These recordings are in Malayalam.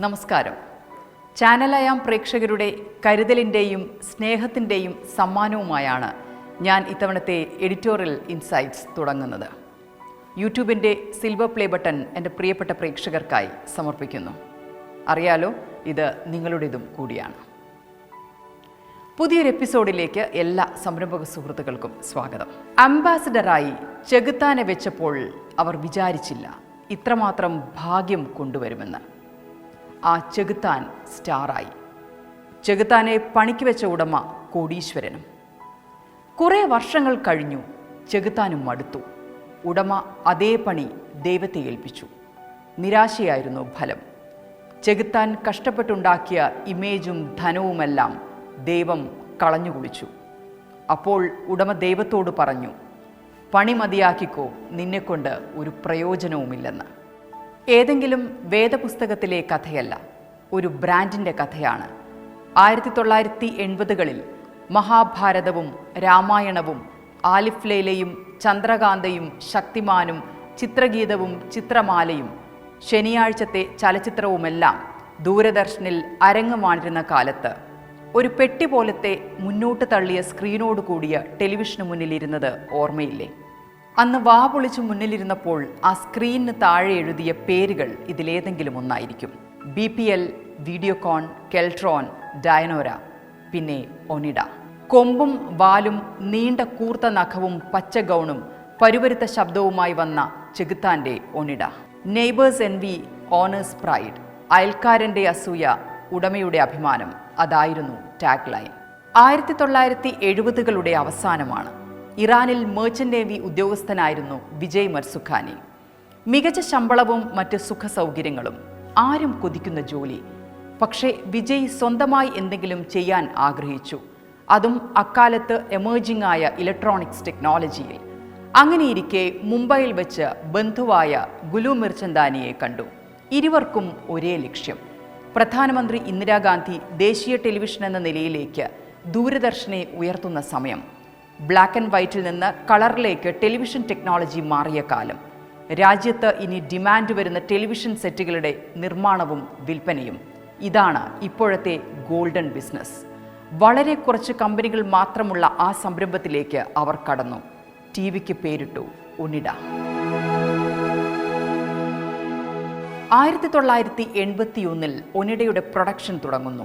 നമസ്കാരം. ചാനലയാം പ്രേക്ഷകരുടെ കരുതലിന്റെയും സ്നേഹത്തിന്റെയും സമ്മാനവുമായാണ് ഞാൻ ഇത്തവണത്തെ എഡിറ്റോറിയൽ ഇൻസൈറ്റ്സ് തുടങ്ങുന്നത്. യൂട്യൂബിന്റെ സിൽവർ പ്ലേ ബട്ടൺ എന്റെ പ്രിയപ്പെട്ട പ്രേക്ഷകർക്കായി സമർപ്പിക്കുന്നു. അറിയാലോ ഇത് നിങ്ങളുടേതും കൂടിയാണ്. പുതിയൊരു എപ്പിസോഡിലേക്ക് എല്ലാ സംരംഭക സുഹൃത്തുക്കൾക്കും സ്വാഗതം. അംബാസഡറായി ചെകുത്താനെ വെച്ചപ്പോൾ അവർ വിചാരിച്ചില്ല ഇത്രമാത്രം ഭാഗ്യം കൊണ്ടുവരുമെന്ന്. ആ ചെകുത്താൻ സ്റ്റാറായി. ചെകുത്താനെ പണിക്ക് വെച്ച ഉടമ കോടീശ്വരനും. കുറേ വർഷങ്ങൾ കഴിഞ്ഞു ചെകുത്താനും മടുത്തു. ഉടമ അതേ പണി ദൈവത്തെ ഏൽപ്പിച്ചു. നിരാശയായിരുന്നു ഫലം. ചെകുത്താൻ കഷ്ടപ്പെട്ടുണ്ടാക്കിയ ഇമേജും ധനവുമെല്ലാം ദൈവം കളഞ്ഞുകുളിച്ചു അപ്പോൾ ഉടമ ദൈവത്തോട് പറഞ്ഞു പണി മതിയാക്കിക്കോ നിന്നെക്കൊണ്ട് ഒരു പ്രയോജനവുമില്ലെന്ന്. ഏതെങ്കിലും വേദപുസ്തകത്തിലെ കഥയല്ല ഒരു ബ്രാൻഡിന്റെ കഥയാണ്. ആയിരത്തി തൊള്ളായിരത്തി എൺപതുകളിൽ മഹാഭാരതവും രാമായണവും ആലിഫ്ലയിലെയും ചന്ദ്രകാന്തയും ശക്തിമാനും ചിത്രഗീതവും ചിത്രമാലയും ശനിയാഴ്ചത്തെ ചലച്ചിത്രവുമെല്ലാം ദൂരദർശനിൽ അരങ്ങുമാണിരുന്ന കാലത്ത്. ഒരു പെട്ടി പോലത്തെ മുന്നോട്ട് തള്ളിയ സ്ക്രീനോട് കൂടിയ ടെലിവിഷന് മുന്നിലിരുന്നത് ഓർമ്മയില്ലേ? അന്ന് വാ പൊളിച്ചു മുന്നിലിരുന്നപ്പോൾ ആ സ്ക്രീനിന് താഴെ എഴുതിയ പേരുകൾ ഇതിലേതെങ്കിലും ഒന്നായിരിക്കും. B P L Videocon Keltron Dyanora പിന്നെ ഒനിഡ. കൊമ്പും വാലും നീണ്ട കൂർത്ത നഖവും പച്ച ഗൗണും പരുവരുത്ത ശബ്ദവുമായി വന്ന ചെകുത്താന്റെ Onida. Neighbours envy owners pride. അയൽക്കാരന്റെ അസൂയ ഉടമയുടെ അഭിമാനം അതായിരുന്നു ടാഗ് ലൈൻ ആയിരത്തി തൊള്ളായിരത്തി എഴുപതുകളുടെ അവസാനമാണ് ഇറാനിൽ മേർച്ചന്റ് നേവി ഉദ്യോഗസ്ഥനായിരുന്നു വിജയ് മർസുഖാനി. മികച്ച ശമ്പളവും മറ്റ് സുഖ സൗകര്യങ്ങളും ആരും കൊതിക്കുന്ന ജോലി. പക്ഷേ വിജയ് സ്വന്തമായി എന്തെങ്കിലും ചെയ്യാൻ ആഗ്രഹിച്ചു. അതും അക്കാലത്ത് എമേർജിംഗ് ആയ ഇലക്ട്രോണിക്സ് ടെക്നോളജിയിൽ അങ്ങനെയിരിക്കെ മുംബൈയിൽ വെച്ച് ബന്ധുവായ ഗുലു മിർചന്ദാനിയെ കണ്ടു. ഇരുവർക്കും ഒരേ ലക്ഷ്യം. പ്രധാനമന്ത്രി ഇന്ദിരാഗാന്ധി ദേശീയ ടെലിവിഷൻ എന്ന നിലയിലേക്ക് ദൂരദർശനെ ഉയർത്തുന്ന സമയം. ബ്ലാക്ക് ആൻഡ് വൈറ്റിൽ നിന്ന് കളറിലേക്ക് ടെലിവിഷൻ ടെക്നോളജി മാറിയ കാലം. രാജ്യത്ത് ഇനി ഡിമാൻഡ് വരുന്ന ടെലിവിഷൻ സെറ്റുകളുടെ നിർമ്മാണവും വിൽപ്പനയും. ഇതാണ് ഇപ്പോഴത്തെ ഗോൾഡൻ ബിസിനസ്. വളരെ കുറച്ച് കമ്പനികൾ മാത്രമുള്ള ആ സംരംഭത്തിലേക്ക് അവർ കടന്നു. ടി വിക്ക് പേരിട്ടു ഉണിഡ ആയിരത്തി തൊള്ളായിരത്തി എൺപത്തിയൊന്നിൽ ഒനിഡയുടെ പ്രൊഡക്ഷൻ തുടങ്ങുന്നു.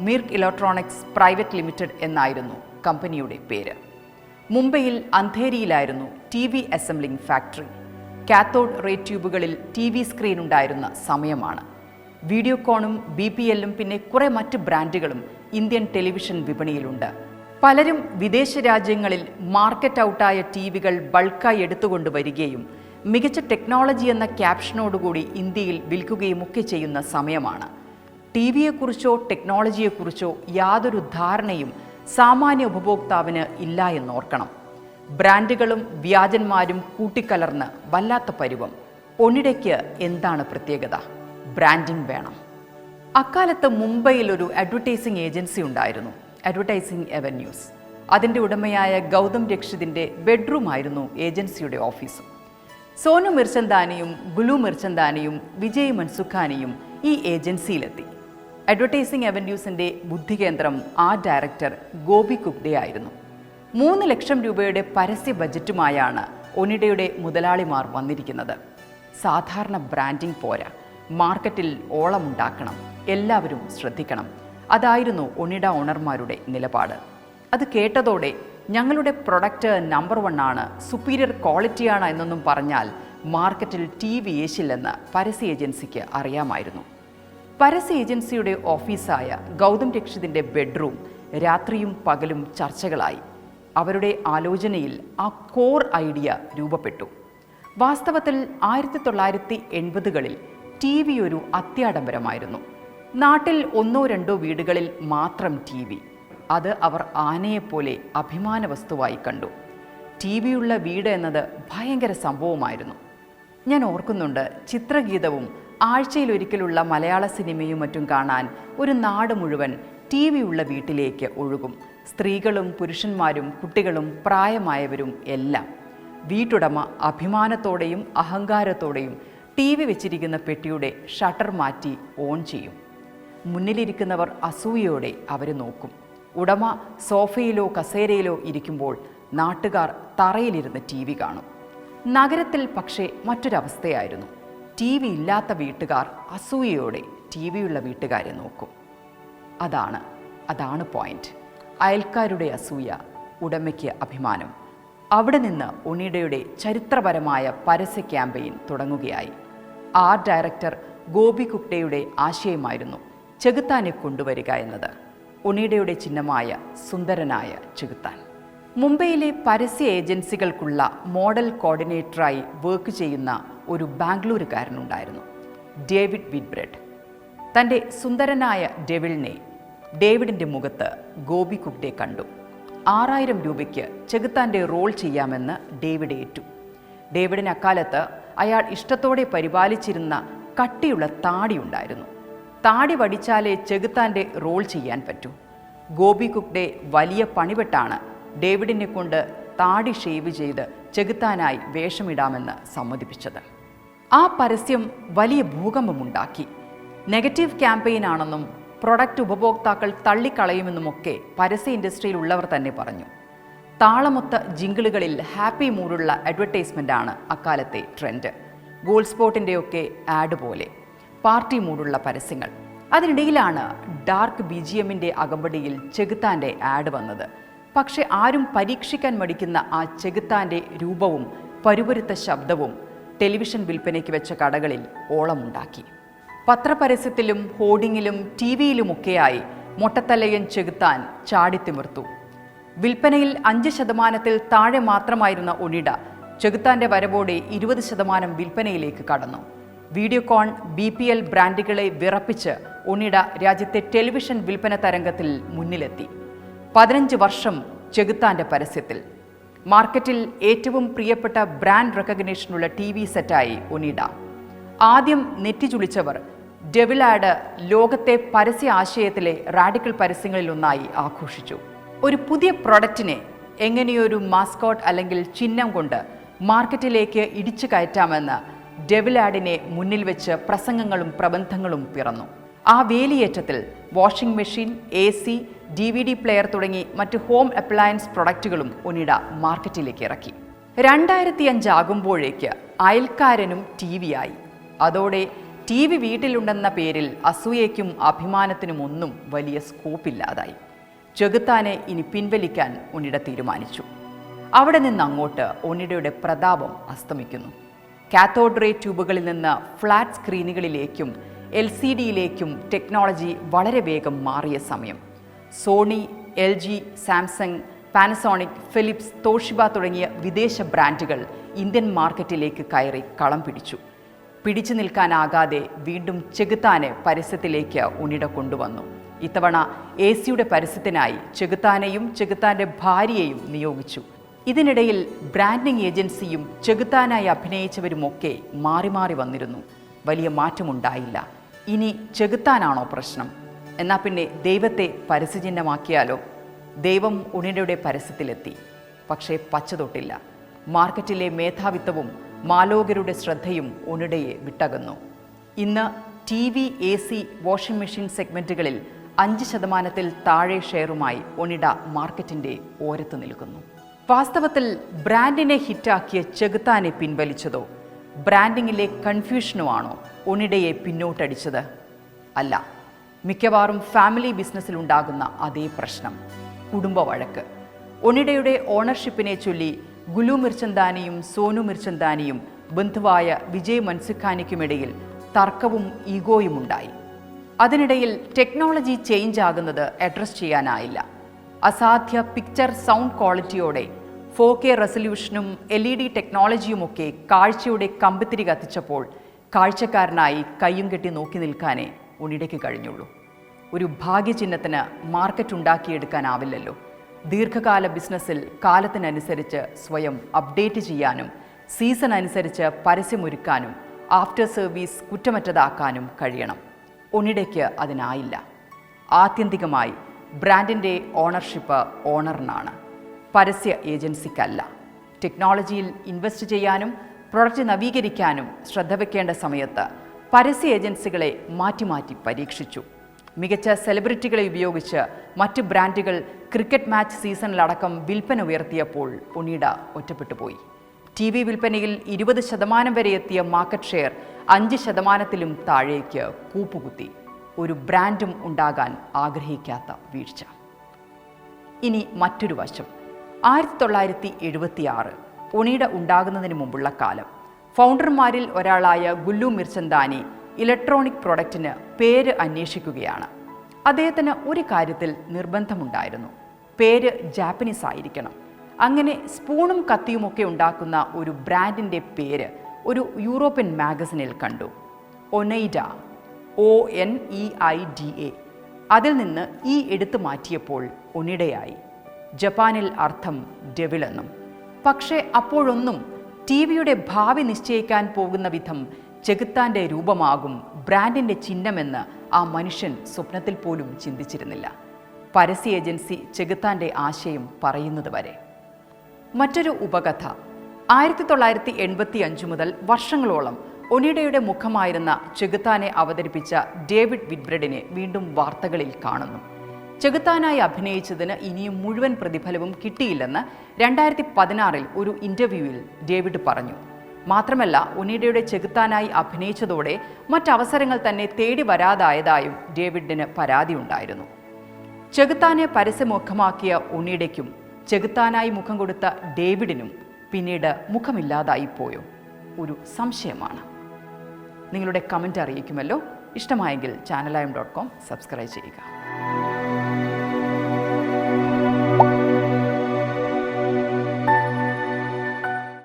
മിർക്ക് ഇലക്ട്രോണിക്സ് പ്രൈവറ്റ് ലിമിറ്റഡ് എന്നായിരുന്നു കമ്പനിയുടെ പേര്. മുംബൈയിൽ അന്ധേരിയിലായിരുന്നു T V assembling factory. Cathode ray ട്യൂബുകളിൽ T V screen ഉണ്ടായിരുന്ന സമയമാണ്. വീഡിയോകോണും ബി പി എല്ലും പിന്നെ കുറെ മറ്റ് ബ്രാൻഡുകളും ഇന്ത്യൻ ടെലിവിഷൻ വിപണിയിലുണ്ട്. പലരും വിദേശ രാജ്യങ്ങളിൽ മാർക്കറ്റ് ഔട്ടായ ടി വികൾ ബൾക്കായി എടുത്തുകൊണ്ട് വരികയും മികച്ച ടെക്നോളജി എന്ന ക്യാപ്ഷനോടുകൂടി ഇന്ത്യയിൽ വിൽക്കുകയും ഒക്കെ ചെയ്യുന്ന സമയമാണ്. ടി വിയെക്കുറിച്ചോ ടെക്നോളജിയെക്കുറിച്ചോ യാതൊരു ധാരണയും സാമാന്യ ഉപഭോക്താവിന് ഇല്ല എന്നോർക്കണം ബ്രാൻഡുകളും വ്യാജന്മാരും കൂട്ടിക്കലർന്ന് വല്ലാത്ത പരുവം. പൊന്നിടയ്ക്ക് എന്താണ് പ്രത്യേകത? ബ്രാൻഡിംഗ് വേണം. അക്കാലത്ത് മുംബൈയിൽ ഒരു അഡ്വർടൈസിംഗ് ഏജൻസി ഉണ്ടായിരുന്നു അഡ്വർടൈസിംഗ് എവന്യൂസ് അതിന്റെ ഉടമയായ ഗൗതം രക്ഷിതിന്റെ ബെഡ്റൂം ആയിരുന്നു ഏജൻസിയുടെ ഓഫീസ്. സോനു മിർച്ചന്ദാനിയും ഗുലു മിർച്ചന്ദാനിയും വിജയ് മൻസുഖാനിയും ഈ ഏജൻസിയിലെത്തി. അഡ്വർടൈസിംഗ് അവന്യൂസിന്റെ ബുദ്ധികേന്ദ്രം ആ ഡയറക്ടർ ഗോപി കുക്ഡെ ആയിരുന്നു. മൂന്ന് ലക്ഷം രൂപയുടെ പരസ്യ ബജറ്റുമായാണ് ഒനിഡയുടെ മുതലാളിമാർ വന്നിരിക്കുന്നത്. സാധാരണ ബ്രാൻഡിംഗ് പോരാ. മാർക്കറ്റിൽ ഓളമുണ്ടാക്കണം എല്ലാവരും ശ്രദ്ധിക്കണം. അതായിരുന്നു ഒണിഡ ഓണർമാരുടെ നിലപാട്. അത് കേട്ടതോടെ ഞങ്ങളുടെ പ്രൊഡക്റ്റ് നമ്പർ വൺ ആണ് സുപ്പീരിയർ ക്വാളിറ്റിയാണ് എന്നൊന്നും പറഞ്ഞാൽ മാർക്കറ്റിൽ ടി വി ഏശില്ലെന്ന് പരസ്യ ഏജൻസിക്ക് അറിയാമായിരുന്നു. പരസ്യ ഏജൻസിയുടെ ഓഫീസായ ഗൗതം രക്ഷിതിന്റെ ബെഡ്റൂം രാത്രിയും പകലും ചർച്ചകളായി. അവരുടെ ആലോചനയിൽ ആ കോർ ഐഡിയ രൂപപ്പെട്ടു. വാസ്തവത്തിൽ ആയിരത്തി തൊള്ളായിരത്തി എൺപതുകളിൽ ടി വി ഒരു അത്യാഡംബരമായിരുന്നു. നാട്ടിൽ ഒന്നോ രണ്ടോ വീടുകളിൽ മാത്രം ടി വി. അത് അവർ ആനയെപ്പോലെ അഭിമാന വസ്തുവായി കണ്ടു. ടി വിയുള്ള വീട് എന്നത് ഭയങ്കര സംഭവമായിരുന്നു. ഞാൻ ഓർക്കുന്നുണ്ട് ചിത്രഗീതവും ആഴ്ചയിലൊരിക്കലുള്ള മലയാള സിനിമയും മറ്റും കാണാൻ ഒരു നാട് മുഴുവൻ ടി വിയുള്ള വീട്ടിലേക്ക് ഒഴുകും. സ്ത്രീകളും പുരുഷന്മാരും കുട്ടികളും പ്രായമായവരും എല്ലാം വീട്ടുടമ അഭിമാനത്തോടെയും അഹങ്കാരത്തോടെയും ടി വി വെച്ചിരിക്കുന്ന പെട്ടിയുടെ ഷട്ടർ മാറ്റി ഓൺ ചെയ്യും. മുന്നിലിരിക്കുന്നവർ അസൂയയോടെ അവരെ നോക്കും. ഉടമ സോഫയിലോ കസേരയിലോ ഇരിക്കുമ്പോൾ നാട്ടുകാർ തറയിലിരുന്ന് ടി വി കാണും. നഗരത്തിൽ പക്ഷേ മറ്റൊരവസ്ഥയായിരുന്നു. ടി വി ഇല്ലാത്ത വീട്ടുകാർ അസൂയയോടെ ടി വിയുള്ള വീട്ടുകാരെ നോക്കും. അതാണ് അതാണ് പോയിന്റ് അയൽക്കാരുടെ അസൂയ ഉടമയ്ക്ക് അഭിമാനം. അവിടെ നിന്ന് ഉണ്ണിയുടെ ചരിത്രപരമായ പരസ്യ ക്യാമ്പയിൻ തുടങ്ങുകയായി. ആർട്ട് ഡയറക്ടർ ഗോപി കുക്ടയുടെ ആശയമായിരുന്നു ചെകുത്താനെ കൊണ്ടുവരിക എന്നത്. ഉണ്ണിയുടെ ചിഹ്നമായ സുന്ദരനായ ചെകുത്താൻ. മുംബൈയിലെ പരസ്യ ഏജൻസികൾക്കുള്ള മോഡൽ കോർഡിനേറ്ററായി വർക്ക് ചെയ്യുന്ന ഒരു ബാംഗ്ലൂരുകാരനുണ്ടായിരുന്നു ഡേവിഡ് വിഡ്ബ്രെഡ് തന്റെ സുന്ദരനായ ഡെവിളിനെ ഡേവിഡിന്റെ മുഖത്ത് ഗോപി കുക്ടെ കണ്ടു. ആറായിരം രൂപയ്ക്ക് ചെകുത്താന്റെ റോൾ ചെയ്യാമെന്ന് ഡേവിഡ് ഏറ്റു. ഡേവിഡിന് അക്കാലത്ത് അയാൾ ഇഷ്ടത്തോടെ പരിപാലിച്ചിരുന്ന കട്ടിയുള്ള താടി ഉണ്ടായിരുന്നു. താടി വടിച്ചാലേ ചെകുത്താന്റെ റോൾ ചെയ്യാൻ പറ്റൂ. ഗോപി കുക്ഡെ വലിയ പണിപെട്ടാണ് ഡേവിഡിനെ കൊണ്ട് താടി ഷേവ് ചെയ്ത് ചെകുത്താനായി വേഷമിടാമെന്ന് സമ്മതിപ്പിച്ചത്. ആ പരസ്യം വലിയ ഭൂകമ്പമുണ്ടാക്കി. നെഗറ്റീവ് ക്യാമ്പയിൻ ആണെന്നും പ്രൊഡക്റ്റ് ഉപഭോക്താക്കൾ തള്ളിക്കളയുമെന്നുമൊക്കെ പരസ്യ ഇൻഡസ്ട്രിയിൽ ഉള്ളവർ തന്നെ പറഞ്ഞു. താളമൊത്ത ജിങ്കിളുകളിൽ ഹാപ്പി മൂഡുള്ള അഡ്വർടൈസ്മെന്റാണ് അക്കാലത്തെ ട്രെൻഡ്. ഗോൾസ്പോട്ടിന്റെയൊക്കെ ആഡ് പോലെ. പാർട്ടി മൂഡുള്ള പരസ്യങ്ങൾ. അതിനിടയിലാണ് ഡാർക്ക് ബി ജി എമ്മിന്റെ അകമ്പടിയിൽ ചെകുത്താന്റെ ആഡ് വന്നത്. പക്ഷെ ആരും പരീക്ഷിക്കാൻ മടിക്കുന്ന ആ ചെകുത്താന്റെ രൂപവും പരുപരുത്ത ശബ്ദവും ടെലിവിഷൻ വിൽപ്പനയ്ക്ക് വെച്ച കടകളിൽ ഓളമുണ്ടാക്കി. പത്രപരസ്യത്തിലും ഹോർഡിങ്ങിലും ടി വിയിലുമൊക്കെയായി മൊട്ടത്തലയൻ ചെകുത്താൻ ചാടിത്തിമിർത്തു. വിൽപ്പനയിൽ അഞ്ച് ശതമാനത്തിൽ താഴെ മാത്രമായിരുന്ന ഒണിഡ ചെകുത്താന്റെ വരവോടെ ഇരുപത് ശതമാനം വിൽപ്പനയിലേക്ക് കടന്നു. വീഡിയോകോൺ ബി പി എൽ ബ്രാൻഡുകളെ വിറപ്പിച്ച് ഒണിഡ രാജ്യത്തെ ടെലിവിഷൻ വിൽപ്പന തരംഗത്തിൽ മുന്നിലെത്തി. പതിനഞ്ച് വർഷം ചെകുത്താന്റെ പരസ്യത്തിൽ. മാർക്കറ്റിൽ ഏറ്റവും പ്രിയപ്പെട്ട ബ്രാൻഡ് റെക്കഗ്നേഷനുള്ള ടി വി സെറ്റായി ഒനിഡ. ആദ്യം നെറ്റിചുളിച്ചവർ ചുളിച്ചവർ ആഡ് ലോകത്തെ പരസ്യ ആശയത്തിലെ റാഡിക്കൽ പരസ്യങ്ങളിലൊന്നായി ആഘോഷിച്ചു. ഒരു പുതിയ പ്രൊഡക്റ്റിനെ എങ്ങനെയൊരു മാസ്കോട്ട് അല്ലെങ്കിൽ ചിഹ്നം കൊണ്ട് മാർക്കറ്റിലേക്ക് ഇടിച്ചു കയറ്റാമെന്ന് ഡെവിലാഡിനെ മുന്നിൽ വെച്ച് പ്രസംഗങ്ങളും പ്രബന്ധങ്ങളും പിറന്നു. ആ വേലിയേറ്റത്തിൽ washing machine A C D V D player തുടങ്ങി മറ്റ് ഹോം അപ്ലയൻസ് പ്രൊഡക്റ്റുകളും ഒനിഡ മാർക്കറ്റിലേക്ക് ഇറക്കി. രണ്ടായിരത്തി അഞ്ചാകുമ്പോഴേക്ക് അയൽക്കാരനും ടി ആയി. അതോടെ ടി വി വീട്ടിലുണ്ടെന്ന പേരിൽ അസൂയയ്ക്കും അഭിമാനത്തിനും ഒന്നും വലിയ സ്കോപ്പില്ലാതായി ചെകുത്താനെ ഇനി പിൻവലിക്കാൻ ഒനിട തീരുമാനിച്ചു. അവിടെ നിന്ന് അങ്ങോട്ട് ഒനിടയുടെ പ്രതാപം അസ്തമിക്കുന്നു. കാത്തോഡ് റേ ട്യൂബുകളിൽ നിന്ന് ഫ്ലാറ്റ് സ്ക്രീനുകളിലേക്കും എൽ സി ഡിയിലേക്കും ടെക്നോളജി വളരെ വേഗം മാറിയ സമയം. Sony L G Samsung Panasonic Philips Toshiba തുടങ്ങിയ വിദേശ ബ്രാൻഡുകൾ ഇന്ത്യൻ മാർക്കറ്റിലേക്ക് കയറി കളം പിടിച്ചു. പിടിച്ചു നിൽക്കാനാകാതെ വീണ്ടും ചെകുത്താനെ പരസ്യത്തിലേക്ക് ഉണിട കൊണ്ടുവന്നു. ഇത്തവണ എ സിയുടെ പരസ്യത്തിനായി ചെകുത്താനെയും ചെകുത്താന്റെ ഭാര്യയെയും നിയോഗിച്ചു. ഇതിനിടയിൽ ബ്രാൻഡിംഗ് ഏജൻസിയും ചെകുത്താനായി അഭിനയിച്ചവരുമൊക്കെ മാറി മാറി വന്നിരുന്നു. വലിയ മാറ്റമുണ്ടായില്ല. ഇനി ചെകുത്താനാണോ പ്രശ്നം? എന്നാൽ പിന്നെ ദൈവത്തെ പരസ്യചിഹ്നമാക്കിയാലോ ദൈവം ഉണിയുടെ പരസ്യത്തിലെത്തി. പക്ഷേ പച്ച തൊട്ടില്ല മാർക്കറ്റിലെ മേധാവിത്വവും മാലോകരുടെ ശ്രദ്ധയും ഉണിടയെ വിട്ടകുന്നു. ഇന്ന് T V A C washing machine സെഗ്മെന്റുകളിൽ അഞ്ച് ശതമാനത്തിൽ താഴെ ഷെയറുമായി ഒണിഡ മാർക്കറ്റിന്റെ ഓരത്ത് നിൽക്കുന്നു. വാസ്തവത്തിൽ ബ്രാൻഡിനെ ഹിറ്റാക്കിയ ചെകുത്താനെ പിൻവലിച്ചതോ? ബ്രാൻഡിങ്ങിലെ കൺഫ്യൂഷനോ ആണോ ഒണിഡയെ പിന്നോട്ടടിച്ചത്? അല്ല. മിക്കവാറും ഫാമിലി ബിസിനസ്സിൽ ഉണ്ടാകുന്ന അതേ പ്രശ്നം. കുടുംബ വഴക്ക്. ഒണിഡയുടെ ഓണർഷിപ്പിനെ ചൊല്ലി ഗുലു മിർച്ചന്താനിയും സോനു മിർച്ചന്താനിയും ബന്ധുവായ വിജയ് മൻസുഖാനിക്കുമിടയിൽ തർക്കവും ഈഗോയും ഉണ്ടായി അതിനിടയിൽ ടെക്നോളജി ചേഞ്ച് ആകുന്നത് അഡ്രസ് ചെയ്യാനായില്ല. അസാധ്യ പിക്ചർ സൗണ്ട് ക്വാളിറ്റിയോടെ ഫോർ കെ റെസൊല്യൂഷനും എൽ ഇ ഡി ടെക്നോളജിയുമൊക്കെ കാഴ്ചയുടെ കമ്പിത്തിരി കത്തിച്ചപ്പോൾ കാഴ്ചക്കാരനായി കയ്യും കെട്ടി നോക്കി നിൽക്കാനേ ഉണിടയ്ക്ക് കഴിഞ്ഞുള്ളൂ. ഒരു ഭാഗ്യചിഹ്നത്തിന് മാർക്കറ്റ് ഉണ്ടാക്കിയെടുക്കാനാവില്ലല്ലോ. ദീർഘകാല ബിസിനസ്സിൽ കാലത്തിനനുസരിച്ച് സ്വയം അപ്ഡേറ്റ് ചെയ്യാനും സീസൺ അനുസരിച്ച് പരസ്യമൊരുക്കാനും ആഫ്റ്റർ സർവീസ് കുറ്റമറ്റതാക്കാനും കഴിയണം. ഒണിടയ്ക്ക് അതിനായില്ല. ആത്യന്തികമായി ബ്രാൻഡിന്റെ ഓണർഷിപ്പ് ഓണറിനാണ്. പരസ്യ ഏജൻസിക്കല്ല. ടെക്നോളജിയിൽ ഇൻവെസ്റ്റ് ചെയ്യാനും പ്രൊഡക്റ്റ് നവീകരിക്കാനും ശ്രദ്ധ വെക്കേണ്ട സമയത്ത് പരസ്യ ഏജൻസികളെ മാറ്റി മാറ്റി പരീക്ഷിച്ചു. മികച്ച സെലിബ്രിറ്റികളെ ഉപയോഗിച്ച് മറ്റ് ബ്രാൻഡുകൾ ക്രിക്കറ്റ് മാച്ച് സീസണിലടക്കം വിൽപ്പന ഉയർത്തിയപ്പോൾ ഒണീഡ ഒറ്റപ്പെട്ടുപോയി. ടി വി വിൽപ്പനയിൽ ഇരുപത് ശതമാനം വരെ എത്തിയ മാർക്കറ്റ് ഷെയർ അഞ്ച് ശതമാനത്തിലും താഴേക്ക് കൂപ്പുകുത്തി. ഒരു ബ്രാൻഡും ഉണ്ടാകാൻ ആഗ്രഹിക്കാത്ത വീഴ്ച. ഇനി മറ്റൊരു വശം. ആയിരത്തി തൊള്ളായിരത്തി എഴുപത്തി ആറ് ഒണീഡ ഉണ്ടാകുന്നതിന് മുമ്പുള്ള കാലം. ഫൗണ്ടർമാരിൽ ഒരാളായ ഗുല്ലു മിർചന്ദാനി ഇലക്ട്രോണിക് പ്രൊഡക്റ്റിന് പേര് അന്വേഷിക്കുകയാണ്. അദ്ദേഹത്തിന് ഒരു കാര്യത്തിൽ നിർബന്ധമുണ്ടായിരുന്നു. പേര് ജാപ്പനീസ് ആയിരിക്കണം. അങ്ങനെ സ്പൂണും കത്തിയുമൊക്കെ ഉണ്ടാക്കുന്ന ഒരു ബ്രാൻഡിന്റെ പേര് ഒരു യൂറോപ്യൻ മാഗസിനിൽ കണ്ടു. Oneida. O N E I D A. അതിൽ നിന്ന് ഈ എടുത്തു മാറ്റിയപ്പോൾ ഒനിടയായി ജപ്പാനിൽ അർത്ഥം ഡെവിളെന്നും പക്ഷേ അപ്പോഴൊന്നും ടി വിയുടെ ഭാവി നിശ്ചയിക്കാൻ പോകുന്ന വിധം ചെകുത്താന്റെ രൂപമാകും ബ്രാൻഡിന്റെ ചിഹ്നമെന്ന് ആ മനുഷ്യൻ സ്വപ്നത്തിൽ പോലും ചിന്തിച്ചിരുന്നില്ല. പരസ്യ ഏജൻസി ചെകുത്താന്റെ ആശയം പറയുന്നത് വരെ. മറ്റൊരു ഉപകഥ. ആയിരത്തി തൊള്ളായിരത്തി എൺപത്തി അഞ്ച് മുതൽ വർഷങ്ങളോളം ഒനിഡയുടെ മുഖമായിരുന്ന ചെകുത്താനെ അവതരിപ്പിച്ച ഡേവിഡ് വിഡ്ബ്രഡിനെ വീണ്ടും വാർത്തകളിൽ കാണുന്നു. ചെകുത്താനായി അഭിനയിച്ചതിന് ഇനിയും മുഴുവൻ പ്രതിഫലവും കിട്ടിയില്ലെന്ന് രണ്ടായിരത്തി പതിനാറിൽ ഒരു ഇന്റർവ്യൂവിൽ ഡേവിഡ് പറഞ്ഞു. മാത്രമല്ല ഒനീഡയുടെ ചെകുത്താനായി അഭിനയിച്ചതോടെ മറ്റവസരങ്ങൾ തന്നെ തേടി വരാതായതായും ഡേവിഡിന് പരാതിയുണ്ടായിരുന്നു. ചെകുത്താനെ പരസ്യമുഖമാക്കിയ ഒനീഡയ്ക്കും ചെകുത്താനായി മുഖം കൊടുത്ത ഡേവിഡിനും പിന്നീട് മുഖമില്ലാതായി പോയോ? ഒരു സംശയമാണ്. നിങ്ങളുടെ കമന്റ് അറിയിക്കുമല്ലോ. ഇഷ്ടമായെങ്കിൽ ചാനലയം ഡോട്ട് കോം സബ്സ്ക്രൈബ് ചെയ്യുക.